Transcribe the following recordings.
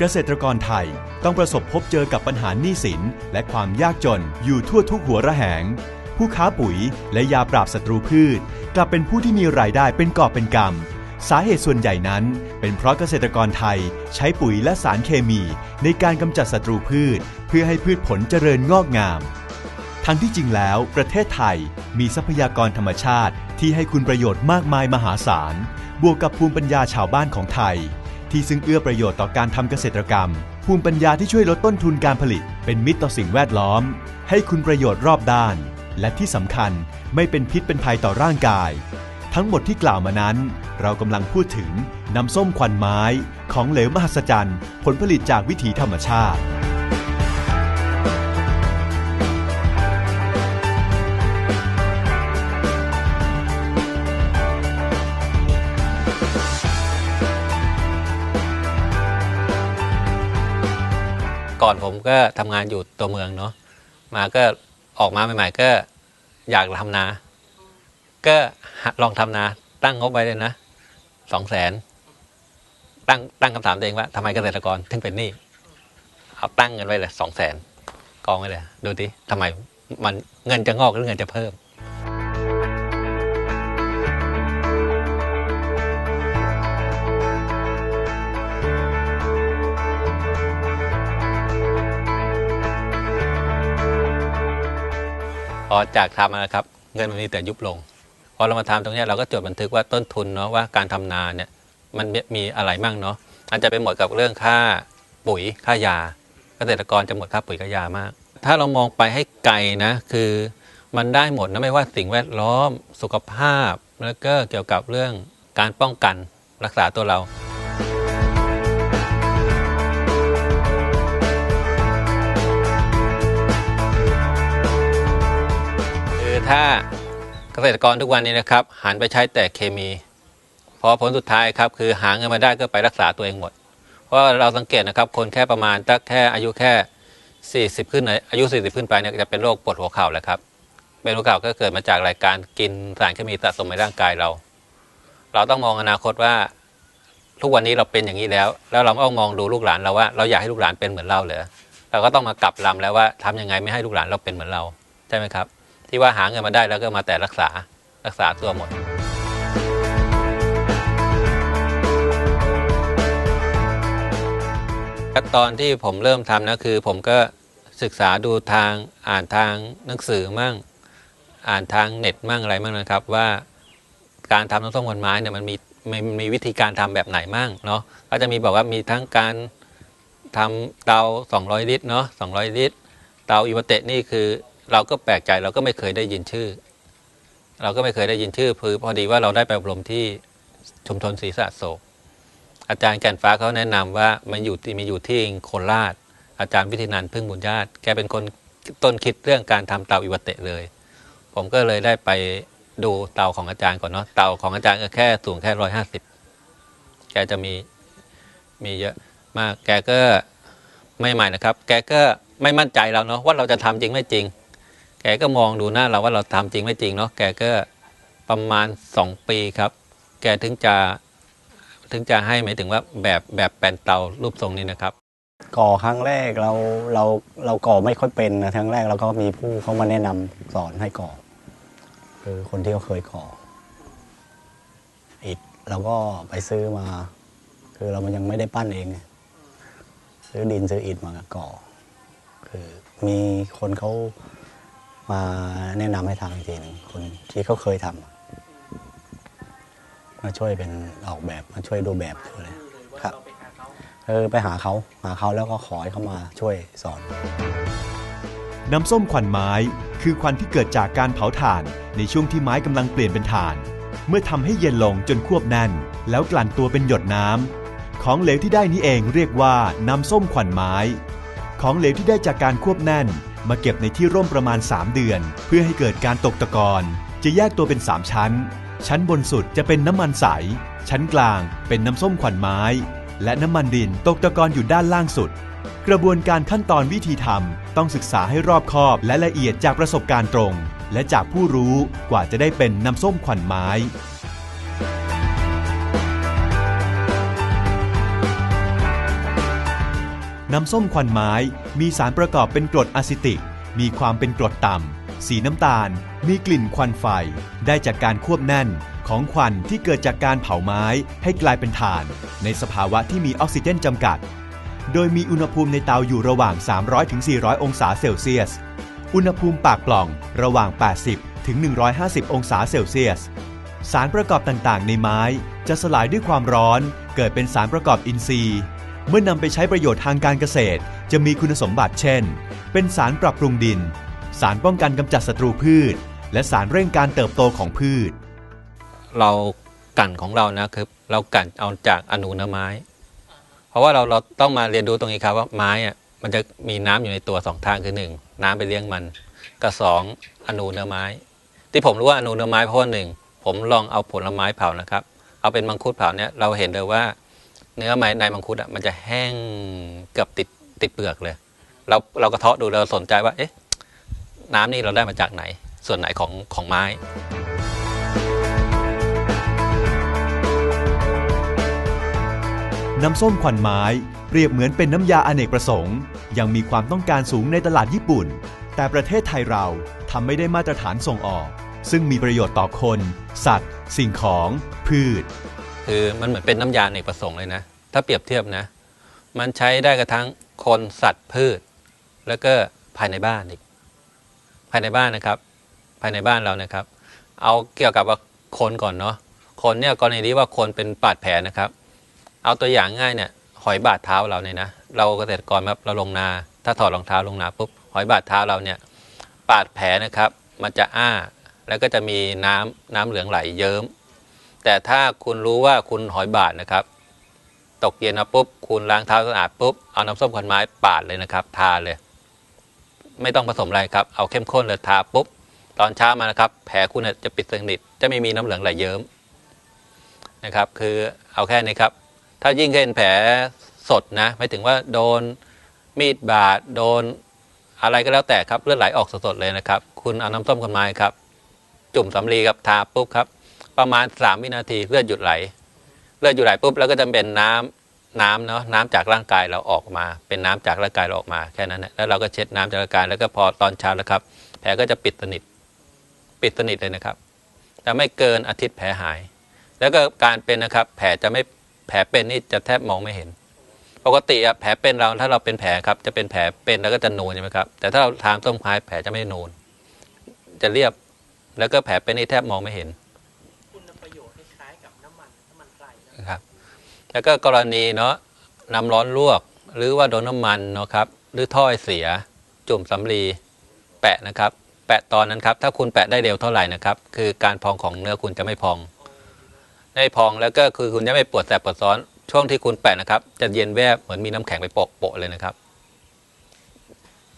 เกษตรกรไทยต้องประสบพบเจอกับปัญหาหนี้สิน และความยากจนอยู่ทั่วทุกหัวระแหง ผู้ค้าปุ๋ยและยาปราบศัตรูพืช กลับเป็นผู้ที่มีรายได้เป็นกอบเป็นกำสาเหตุส่วนใหญ่นั้น เป็นเพราะเกษตรกรไทยใช้ปุ๋ยและสารเคมี ในการกำจัดศัตรูพืช เพื่อให้พืชผลเจริญงอกงาม ทั้งที่จริงแล้วประเทศไทยมีทรัพยากรธรรมชาติที่ให้คุณประโยชน์มากมายมหาศาล บวกกับภูมิปัญญาชาวบ้านของไทย ที่ซึ่งเอื้อประโยชน์ต่อการทำเกษตรกรรม ภูมิปัญญาที่ช่วยลดต้นทุนการผลิต เป็นมิตรต่อสิ่งแวดล้อม ให้คุณประโยชน์รอบด้าน และที่สำคัญไม่เป็นพิษเป็นภัยต่อร่างกาย ทั้งหมดที่กล่าวมานั้น เรากำลังพูดถึงน้ำส้มควันไม้ ของเหลวมหัศจรรย์ ผลผลิตจากวิถีธรรมชาติ ก่อนผมก็ทำงานอยู่ตัวเมืองเนาะมาก็ออกมาใหม่ๆก็อยากทำนา ก็ลองทำนา ตั้งงบไว้เลยนะสองแสนตั้งตั้งคำถามตัวเองว่าทำไมเกษตรกรถึงเป็นหนี้เอาตั้งเงินไว้เลยสองแสนกองไว้เลยดูดิทำไมมันเงินจะงอกหรือเงินจะเพิ่ม พอจากทำนะครับเงินมันมีแต่ยุบลง พอเรามาทำตรงนี้เราก็จดบันทึกว่าต้นทุนเนาะว่าการทำนาเนี่ยมันมีมีอะไรมั่งเนาะอาจจะไปหมดกับเรื่องค่าปุ๋ยค่ายา เกษตรกรจะหมดค่าปุ๋ยค่ายามาก ถ้าเรามองไปให้ไกลนะคือมันได้หมดนะไม่ว่าสิ่งแวดล้อมสุขภาพ แล้วก็เกี่ยวกับเรื่องการป้องกันรักษาตัวเรา ถ้าเกษตรกรทุกวันนี้นะครับ หันไปใช้แต่เคมี พอผลสุดท้ายครับคือหาเงินมาได้ก็ไปรักษาตัวเองหมด เพราะเราสังเกตนะครับ คนแค่ประมาณตั้งแค่อายุแค่ 40 ขึ้นอายุ 40 ขึ้นไปเนี่ยจะเป็นโรคปวดหัวเข่าแหละครับเป็นหัวเข่าก็เกิดมาจากรายการกินสารเคมีสะสมในร่างกายเรา เราต้องมองอนาคตว่าทุกวันนี้เราเป็นอย่างนี้แล้ว แล้วเราก็ต้องมองดูลูกหลานเราว่าเราอยากให้ลูกหลานเป็นเหมือนเราเหรอเราก็ต้องมากลับลำแล้วว่าทำยังไงไม่ให้ลูกหลานเราเป็นเหมือนเราใช่ไหมครับ ที่ว่าหาเงินมาได้แล้วก็มาแต่รักษารักษาตัวหมด ขั้นตอนที่ผมเริ่มทำนะคือ ผมก็ศึกษาดูทางอ่านทางหนังสือมั่ง อ่านทางเน็ตมั่งอะไรมั่งนะครับ ว่าการทำน้ำส้มควันไม้เนี่ยมันมีมันมีวิธีการทำแบบไหนมั่งเนาะก็จะมีบอกว่ามีทั้งการทำเตา 200 ลิตรเนาะ200 ลิตร เตาอิวเตะนี่คือ เราก็แปลกใจเราก็ไม่เคยได้ยินชื่อ เราก็ไม่เคยได้ยินชื่อคือพอดีว่าเราได้ไปอบรมที่ชุมชนศรีสะโศกอาจารย์แก่นฟ้าเขาแนะนำว่ามันอยู่ที่มีอยู่ที่โคราช อาจารย์วิทินันพึ่งบุญญาติแกเป็นคนต้นคิดเรื่องการทำเตาอิวาเตะเลย ผมก็เลยได้ไปดูเตาของอาจารย์ก่อนเนาะเตาของอาจารย์ก็แค่สูงแค่ร้อยห้าสิบแกจะมีมีเยอะมากแกก็ไม่ใหม่นะครับ แกก็ไม่มั่นใจเราเนาะว่าเราจะทำจริงไม่จริง กก็มองดูหน้าเราว่าเราทำจริงไม่จริงเนาะแกก็ประมาณสองปีครับ แกถึงจะถึงจะให้หมายถึงว่าแบบแบบแปลนเตารูปทรงนี้นะครับ ก่อครั้งแรกเราเราเราก่อไม่ค่อยเป็นนะครั้งแรกเราก็มีผู้เขามาแนะนำสอนให้ก่อ คือคนที่เขาเคยก่ออิฐเราก็ไปซื้อมา คือเรามันยังไม่ได้ปั้นเองไงซื้อดินซื้ออิฐมาก่อ คือมีคนเขา มาแนะนำให้ทำอีกทีหนึ่งคนที่เขาเคยทำมาช่วยเป็นออกแบบมาช่วยดูแบบดูเลยครับเออไปหาเขาหาเขาแล้วก็ขอให้เขามาช่วยสอน น้ำส้มควันไม้ คือควันที่เกิดจากการเผาถ่านในช่วงที่ไม้กำลังเปลี่ยนเป็นถ่าน เมื่อทำให้เย็นลงจนควบแน่น แล้วกลั่นตัวเป็นหยดน้ำของเหลวที่ได้นี้เองเรียกว่าน้ำส้มควันไม้ ของเหลวที่ได้จากการควบแน่น มาเก็บในที่ร่มประมาณ 3 เดือน เพื่อให้เกิดการตกตะกอนจะแยกตัวเป็น 3 ชั้น ชั้นบนสุดจะเป็นน้ำมันใส ชั้นกลางเป็นน้ำส้มควันไม้ และน้ำมันดินตกตะกอนอยู่ด้านล่างสุด กระบวนการขั้นตอนวิธีทำต้องศึกษาให้รอบคอบและละเอียดจากประสบการณ์ตรง และจากผู้รู้กว่าจะได้เป็นน้ำส้มขวัญไม้ น้ำส้มควันไม้มีสารประกอบเป็นกรดอะซิติก มีความเป็นกรดต่ำ สีน้ำตาล มีกลิ่นควันไฟ ได้จากการควบแน่นของควันที่เกิดจากการเผาไม้ให้กลายเป็นถ่าน ในสภาวะที่มีออกซิเจนจำกัด โดยมีอุณหภูมิในเตาอยู่ระหว่าง 300-400 องศาเซลเซียส อุณหภูมิปากปล่องระหว่าง 80-150 องศาเซลเซียส สารประกอบต่างๆ ในไม้จะสลายด้วยความร้อน เกิดเป็นสารประกอบอินทรีย์ เมื่อนำไปใช้ประโยชน์ทางการเกษตร จะมีคุณสมบัติเช่น เป็นสารปรับปรุงดิน สารป้องกันกำจัดศัตรูพืช และสารเร่งการเติบโตของพืช เรากั่นของเรานะคือเรากั่นเอาจากอนูเนื้อไม้ เพราะว่าเราเราต้องมาเรียนรู้ตรงนี้ครับว่าไม้อะมันจะมีน้ำอยู่ในตัวสองทางคือหนึ่งน้ำไปเลี้ยงมันกับสองอนูเนื้อไม้ ที่ผมรู้ว่าอนูเนื้อไม้เพราะว่าหนึ่งผมลองเอาผลไม้เผานะครับ เอาเป็นมังคุดเผาเนี่ยเราเห็นเลยว่า เนื้อไม้ในมังคุดอะมันจะแห้งเกือบติดติดเปลือกเลย เราเรากระเทาะดูเราสนใจว่า เอ๊ะ น้ำนี่เราได้มาจากไหน ส่วนไหนของของไม้น้ำส้มควันไม้เปรียบเหมือนเป็นน้ำยาอเนกประสงค์ ยังมีความต้องการสูงในตลาดญี่ปุ่น แต่ประเทศไทยเราทำไม่ได้มาตรฐานส่งออก ซึ่งมีประโยชน์ต่อคน สัตว์ สิ่งของ พืช คือมันเหมือนเป็นน้ำยาเนกประสงค์เลยนะ ถ้าเปรียบเทียบนะ มันใช้ได้กระทั้งคนสัตว์พืช แล้วก็ภายในบ้านอีกภายในบ้านนะครับ ภายในบ้านเรานะครับ เอาเกี่ยวกับว่าคนก่อนเนาะคนเนี่ยกรณีที่ว่าคนเป็นบาดแผลนะครับ เอาตัวอย่างง่ายเนี่ยหอยบาดเท้าเราเนี่ยนะเราเกษตรกรครับเราลงนา ถ้าถอดรองเท้าลงนาปุ๊บหอยบาดเท้าเราเนี่ยบาดแผลนะครับ มันจะอ้าแล้วก็จะมีน้ำน้ำเหลืองไหลเยิ้ม แต่ถ้าคุณรู้ว่าคุณหอยบาดนะครับ ตกเย็นมาปุ๊บ คุณล้างเท้าสะอาดปุ๊บ เอาน้ำส้มควันไม้ปาดเลยนะครับ ทาเลย ไม่ต้องผสมอะไรครับ เอาเข้มข้นเลยทาปุ๊บ ตอนเช้ามานะครับ แผลคุณจะปิดสนิท จะไม่มีน้ำเหลืองไหลเยิ้มนะครับ คือเอาแค่นี้ครับ ถ้ายิ่งเป็นแผลสดนะ ไม่ถึงว่าโดนมีดบาด โดนอะไรก็แล้วแต่ครับ เลือดไหลออกสดๆเลยนะครับ คุณเอาน้ำส้มควันไม้ครับ จุ่มสำลีครับ ทาปุ๊บครับ ประมาณ 3 วินาทีเลือดหยุดไหล เลือดหยุดไหลปุ๊บแล้วก็จะเป็นน้ำน้ำเนาะน้ำจากร่างกายเราออกมา เป็นน้ำจากร่างกายเราออกมาแค่นั้นนะแล้วเราก็เช็ดน้ำจากร่างกายแล้วก็พอตอนเช้าแล้วครับ แผลก็จะปิดสนิท ปิดสนิทเลยนะครับแต่ไม่เกินอาทิตย์แผลหาย แล้วก็การเป็นนะครับ แผลจะไม่แผลเป็นนี่จะแทบมองไม่เห็น ปกติอะแผลเป็นเราถ้าเราเป็นแผลครับจะเป็นแผลเป็นแล้วก็จะนูนใช่ไหมครับแต่ถ้าเราทานต้มพายแผลจะไม่นูน จะเรียบแล้วก็แผลเป็นนี่แทบมองไม่เห็น แล้วก็กรณีเนาะน้ำร้อนลวก หรือว่าโดนน้ำมันเนาะครับหรือถ้อยเสีย จุ่มสำลีแปะนะครับ แปะตอนนั้นครับถ้าคุณแปะได้เร็วเท่าไหร่นะครับ คือการพองของเนื้อคุณจะไม่พองไม่พองแล้วก็คือคุณจะไม่ปวดแสบปวดซ้อนช่วงที่คุณแปะนะครับ จะเย็นแวบเหมือนมีน้ำแข็งไปโปะโปะเลยนะครับ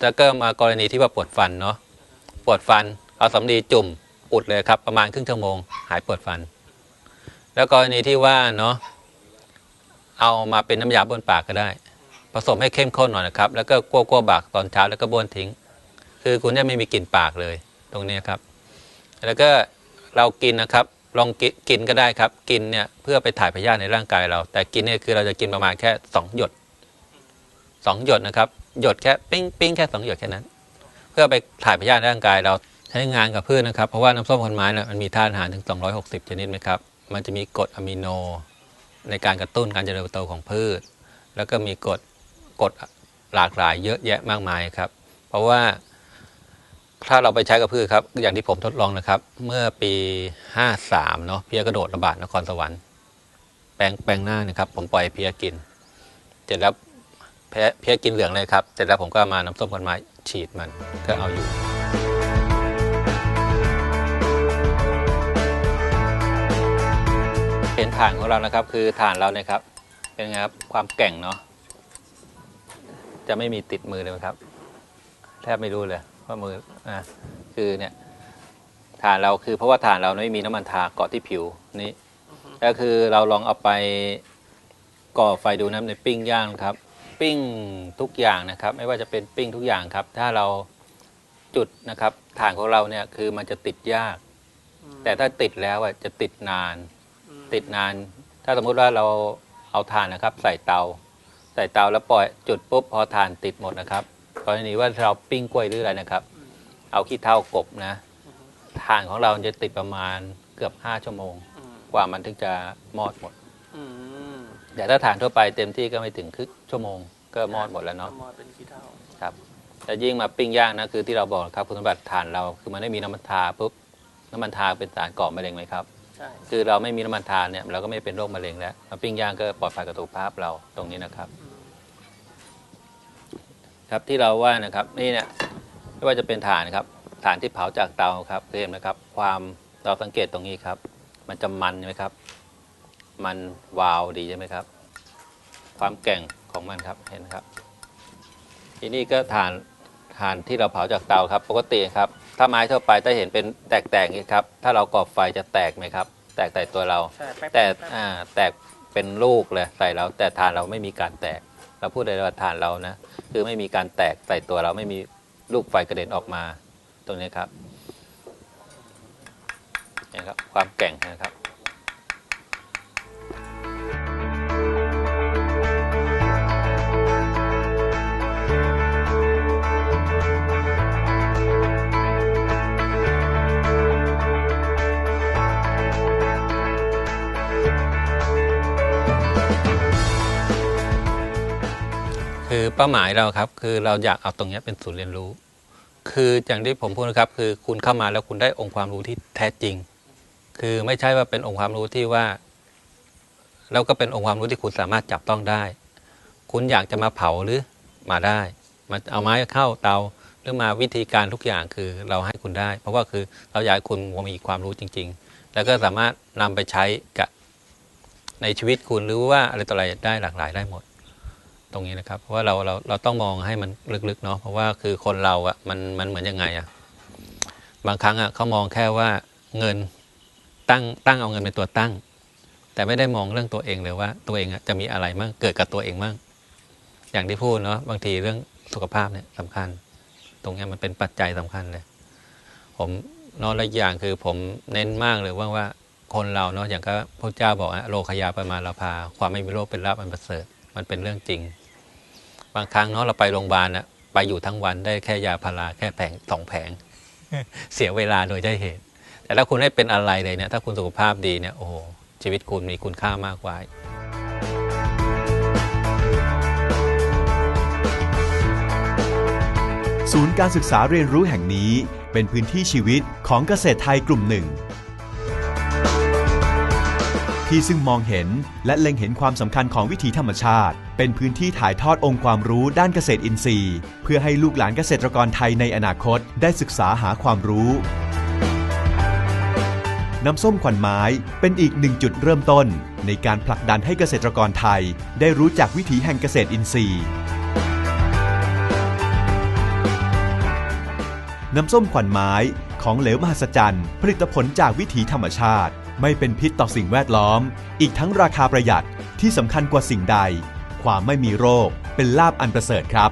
แล้วก็มากรณีที่ว่าปวดฟันเนาะปวดฟันเอาสำลีจุ่มอุดเลยครับ ประมาณครึ่งชั่วโมง หายปวดฟัน แล้วกรณีที่ว่าเนาะ เอามาเป็นน้ำยาบ้วนปากก็ได้ ผสมให้เข้มข้นหน่อยนะครับ แล้วก็กั้วกั้วๆบากตอนเช้าแล้วก็บ้วนทิ้ง คือคุณจะไม่มีกลิ่นปากเลยตรงนี้ครับ แล้วก็เรากินนะครับลองกินก็ได้ครับ กินเนี่ยเพื่อไปถ่ายพยาธิในร่างกายเรา แต่กินเนี่ยคือเราจะกินประมาณแค่สองหยดสองหยดนะครับหยดแค่ปิ้งปิ้งแค่สองหยดแค่นั้น เพื่อไปถ่ายพยาธิในร่างกายเราใช้งานกับพืชนะครับ เพราะว่าน้ำส้มคนไม้เนี่ยมันมีธาตุอาหารถึง 260 ชนิดนะครับ มันจะมีกรดอะมิโน ในการกระตุ้นการเจริญเติบโตของพืช แล้วก็มีกรดกรดหลากหลายเยอะแยะมากมายครับ เพราะว่าถ้าเราไปใช้กับพืชครับ อย่างที่ผมทดลองนะครับ เมื่อปี 53เนาะเพียกระโดดระบาดนครสวรรค์ แปลงแปลงหน้านะครับ ผมปล่อยเพียกิน เสร็จแล้วเพียกินเหลืองเลยครับ เสร็จแล้วผมก็มาน้ำส้มคนไม้ฉีดมันก็เอาอยู่ เห็นฐานของเรานะครับ คือฐานเราเนี่ยครับ เป็นไงครับความแก่งเนาะจะไม่มีติดมือเลยครับ แทบไม่รู้เลยว่ามืออะคือเนี่ยฐานเราคือเพราะว่าฐานเราไม่มีน้ำมันทาเกาะที่ผิวนี้ก็คือเราลองเอาไปก่อไฟดูน้ำในปิ้งย่างครับ ปิ้งทุกอย่างนะครับ ไม่ว่าจะเป็นปิ้งทุกอย่างครับ ถ้าเราจุดนะครับฐานของเราเนี่ยคือมันจะติดยาก แต่ถ้าติดแล้วอะจะติดนาน ติดนาน ถ้าสมมุติว่าเราเอาถ่านนะครับ ใส่เตาใใส่เตาแล้วปล่อยจุดปุ๊บพอถ่านติดหมดนะครับกรณีว่าเราปิ้งกล้วยหรืออะไรนะครับ เอาขี้เถ้ากบนะถ่านของเราจะติดประมาณเกือบ5ชั่วโมงอืมกว่ามันถึงจะมอดหมดอืมแต่ถ้าถ่านทั่วไปเต็มที่ก็ไม่ถึงครึ่งชั่วโมงก็มอดหมดแล้วเนาะมอดเป็นขี้เถ้าครับแต่ยิ่งมาปิ้งย่างนะคือที่เราบอกครับคุณสมบัติถ่านเรา คือมันไม่มีน้ำมันทาปุ๊บน้ำมันทาเป็นสารก่อมะเร็งไหมครับใช่ คือเราไม่มีน้ำมันทานเนี่ยเราก็ไม่เป็นโรคมะเร็งแล้วมาปิ้งย่างก็ปลอดภัยกับสุขภาพเราตรงนี้นะครับ ครับที่เราว่านะครับนี่เนี่ยไม่ว่าจะเป็นถ่านครับถ่านที่เผาจากเตาครับเห็นไหมครับ ความเราสังเกตตรงนี้ครับ มันจะมันใช่ไหมครับ มันวาวดีใช่ไหมครับ ความแก่งของมันครับเห็นครับ ทีนี้ก็ถ่านถ่านที่เราเผาจากเตาครับ ปกติครับ ถ้าไม้ทั่วไปถ้าเห็นเป็นแตกๆอย่างนี้ครับ ถ้าเราก่อไฟจะแตกไหมครับ แตกใส่ตัวเรา ใช่ป๊บแต่ป๊บอ่าแตกเป็นลูกเลยใส่เรา แต่ฐานเราไม่มีการแตก เราพูดเลยว่าฐานเรานะ คือไม่มีการแตกใส่ตัวเราไม่มีลูกไฟกระเด็นออกมา ตรงนี้ครับนี่ครับ ความแกร่งนะครับ คือเป้าหมายเราครับ คือเราอยากเอาตรงนี้เป็นศูนย์เรียนรู้ คืออย่างที่ผมพูดนะครับ คือคุณเข้ามาแล้วคุณได้องค์ความรู้ที่แท้จริง คือไม่ใช่ว่าเป็นองค์ความรู้ที่ว่า แล้วก็เป็นองค์ความรู้ที่คุณสามารถจับต้องได้ คุณอยากจะมาเผาหรือมาได้มาเอาไม้เข้าเตาหรือมาวิธีการทุกอย่างคือเราให้คุณได้ เพราะว่าคือเราอยากให้คุณมีความรู้จริง ๆ แล้วก็สามารถนำไปใช้กับในชีวิตคุณหรือว่าอะไรต่ออะไรได้หลากหลายได้หมด ตรงนี้นะครับเพราะว่าเราเราเราต้องมองให้มันลึกๆเนาะเพราะว่าคือคนเราอะมันมันเหมือนยังไงอะบางครั้งอะเขามองแค่ว่าเงินตั้งตั้งเอาเงินเป็นตัวตั้ง แต่ไม่ได้มองเรื่องตัวเองเลยว่าตัวเองอะจะมีอะไรมั่งเกิดกับตัวเองมั่งอย่างที่พูดเนาะบางทีเรื่องสุขภาพเนี่ยสำคัญ ตรงนี้มันเป็นปัจจัยสำคัญเลย ผมเนอะและอีกอย่างคือผมเน้นมากเลยว่าว่าคนเราเนาะอย่างก็พระเจ้าบอกอะโลคยาประมาณลาภาความไม่มีโรคเป็นลาภอันประเสริฐมันเป็นเรื่องจริง บางครั้งเนาะเราไปโรงพยาบาลอะไปอยู่ทั้งวันได้แค่ยาพาราแค่แผงสองแผง เสียเวลาโดยได้เหตุ แต่ถ้าคุณให้เป็นอะไรเลยเนี่ยถ้าคุณสุขภาพดีเนี่ยโอ้โหชีวิตคุณมีคุณค่ามากกว่าศูนย์การศึกษาเรียนรู้แห่งนี้เป็นพื้นที่ชีวิตของเกษตรไทยกลุ่มหนึ่ง ที่ซึ่งมองเห็นและเล็งเห็นความสำคัญของวิถีธรรมชาติ เป็นพื้นที่ถ่ายทอดองค์ความรู้ด้านเกษตรอินทรีย์ เพื่อให้ลูกหลานเกษตรกรไทยในอนาคตได้ศึกษาหาความรู้น้ำส้มขวัญไม้เป็นอีกหนึ่งจุดเริ่มต้น ในการผลักดันให้เกษตรกรไทย ได้รู้จักวิถีแห่งเกษตรอินทรีย์ น้ำส้มขวัญไม้ของเหลวมหัศจรรย์ ผลิตผลจากวิถีธรรมชาติ ไม่เป็นพิษต่อสิ่งแวดล้อม อีกทั้งราคาประหยัดที่สำคัญกว่าสิ่งใด ความไม่มีโรคเป็นลาบอันประเสริฐครับ